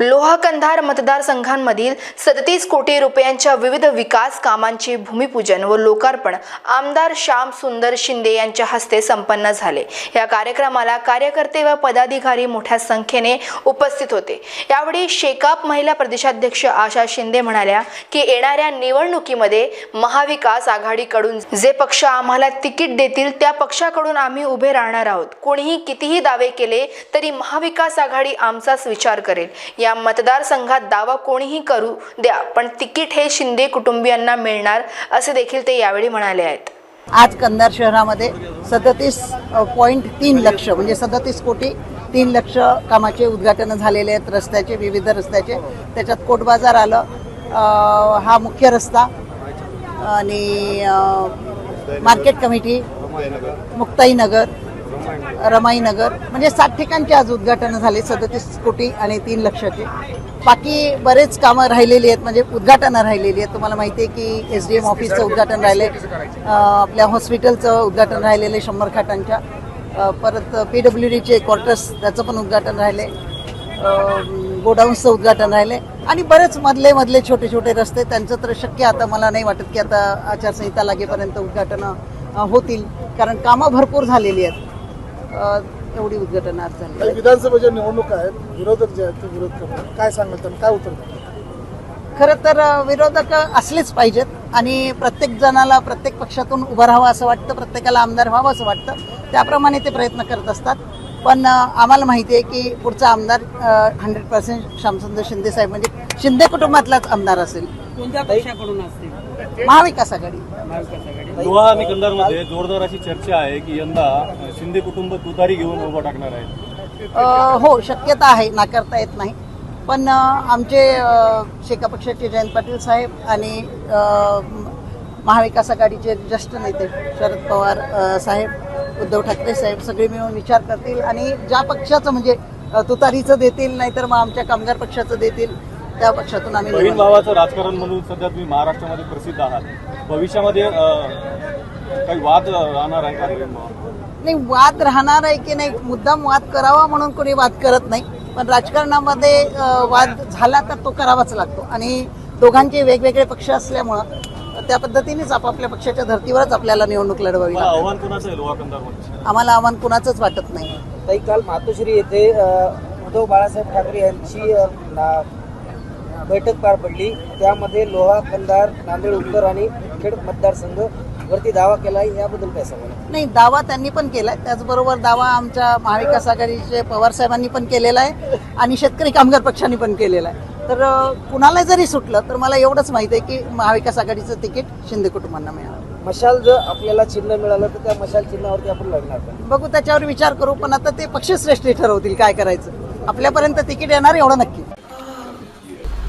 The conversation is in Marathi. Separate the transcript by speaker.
Speaker 1: लोहकंधार मतदारसंघांमधील सदतीस कोटी रुपयांच्या विविध विकास कामांचे भूमिपूजन व लोकार्पण आमदार श्याम सुंदर शिंदे यांच्या हस्ते संपन्न झाले. या कार्यक्रमाला कार्यकर्ते व पदाधिकारी मोठ्या संख्येने उपस्थित होते. यावेळी शेकाप महिला प्रदेशाध्यक्ष आशा शिंदे म्हणाल्या की येणाऱ्या निवडणुकीमध्ये महाविकास आघाडीकडून जे पक्ष आम्हाला तिकीट देतील त्या पक्षाकडून आम्ही उभे राहणार आहोत. कोणीही कितीही दावे केले तरी महाविकास आघाडी आमचाच विचार करेल. या मतदारसंघात दावा कोणीही करू द्या पण तिकीट हे शिंदे कुटुंबियांना मिळणार असे देखील ते यावेळी म्हणाले आहेत.
Speaker 2: आज कंधार शहरामध्ये सदतीस पॉईंट तीन लक्ष म्हणजे सदतीस कोटी तीन लक्ष कामाचे उद्घाटन झालेले आहेत. रस्त्याचे विविध रस्त्याचे. त्याच्यात कोट बाजार आलं. हा मुख्य रस्ता आणि मार्केट कमिटी मुक्ताईनगर रमाईनगर म्हणजे सात ठिकाणचे आज उद्घाटन झाले सदतीस कोटी आणि तीन लक्षाचे. बाकी बरेच कामं राहिलेली आहेत म्हणजे उद्घाटनं राहिलेली आहेत. तुम्हाला माहिती आहे की एस डी एम ऑफिसचं उद्घाटन राहिले आपल्या हॉस्पिटलचं उद्घाटन राहिलेलं आहे शंभर खाटांच्या. परत पी डब्ल्यू डीचे क्वार्टर्स त्याचं पण उद्घाटन राहिले गोडाऊन्सचं उद्घाटन राहिले आणि बरेच मधले मधले छोटे छोटे रस्ते त्यांचं तर शक्य आता मला नाही वाटत की आता आचारसंहिता लागेपर्यंत उद्घाटनं होतील. कारण कामं भरपूर झालेली आहेत. एवढी उद्घाटनं आज झाली
Speaker 3: विधानसभेच्या निवडणुका आहेत विरोधक जे आहेत ते विरोध करतात. काय सांगाल त्यांना? काय उत्तर?
Speaker 2: खरं तर विरोधक असलेच पाहिजेत आणि प्रत्येक जणाला प्रत्येक पक्षातून उभं राहावं असं वाटतं प्रत्येकाला आमदार व्हावं असं वाटतं. त्याप्रमाणे ते प्रयत्न करत असतात. पण आम्हाला माहिती आहे की पुढचा आमदार हंड्रेड पर्सेंट श्यामसुंदर शिंदे साहेब म्हणजे शिंदे कुटुंबातलाच आमदार असेल.
Speaker 4: कोणत्या पक्षाकडून असतील
Speaker 2: महाविकास आघाडी.
Speaker 4: महाविकास आघाडी.
Speaker 5: लोहा आणि कंधारमध्ये जोरदार अशी चर्चा आहे की यंदा शिंदे कुटुंब तुतारी घेऊन उभं टाकणार आहे
Speaker 2: हो शक्यता आहे नाकारता येत नाही. पण आमचे शेका पक्षाचे जयंत पाटील साहेब आणि महाविकास आघाडीचे ज्येष्ठ नेते शरद पवार साहेब उद्धव ठाकरे साहेब सगळे मिळून विचार करतील आणि ज्या पक्षाचं म्हणजे तुतारीचं देतील नाहीतर मग आमच्या कामगार पक्षाचं देतील त्या पक्षातून आम्ही
Speaker 5: बहीण भावाचं राजकारण म्हणून सध्या तुम्ही महाराष्ट्रामध्ये प्रसिद्ध आहात. भविष्यामध्ये काही वाद राहणार आहे का?
Speaker 2: नाही वाद राहणार आहे की नाही? मुद्दाम वाद करावा म्हणून कोणी वाद करत नाही. पण राजकारणामध्ये वाद झाला तर तो करावाच लागतो. आणि दोघांचे वेगवेगळे पक्ष असल्यामुळं त्या पद्धतीनेच आपापल्या पक्षाच्या धर्तीवरच आपल्याला निवडणूक लढवावी आम्हाला आव्हान कुणाचंच वाटत नाही.
Speaker 4: ताई काल मातोश्री येथे उद्धव बाळासाहेब ठाकरे यांची बैठक पार पडली. त्यामध्ये लोहा कंधार नांदेड उत्तर आणि खेड मतदारसंघ वरती दावा केला आहे याबद्दल काय सांगाल?
Speaker 2: नाही दावा त्यांनी पण केलाय. त्याचबरोबर दावा आमच्या महाविकास आघाडीचे पवार साहेबांनी पण केलेला आहे आणि शेतकरी कामगार पक्षांनी पण केलेला आहे. तर कुणाला जरी सुटलं तर मला एवढंच माहिती आहे की महाविकास आघाडीचं तिकीट शिंदे कुटुंबांना मिळालं.
Speaker 4: मशाल जर आपल्याला चिन्ह मिळालं तर त्या मशाल चिन्हावरती आपण लढणार
Speaker 2: बघू त्याच्यावर विचार करू पण आता ते पक्षश्रेष्ठी ठरवतील काय करायचं. आपल्यापर्यंत तिकीट येणार एवढं नक्की.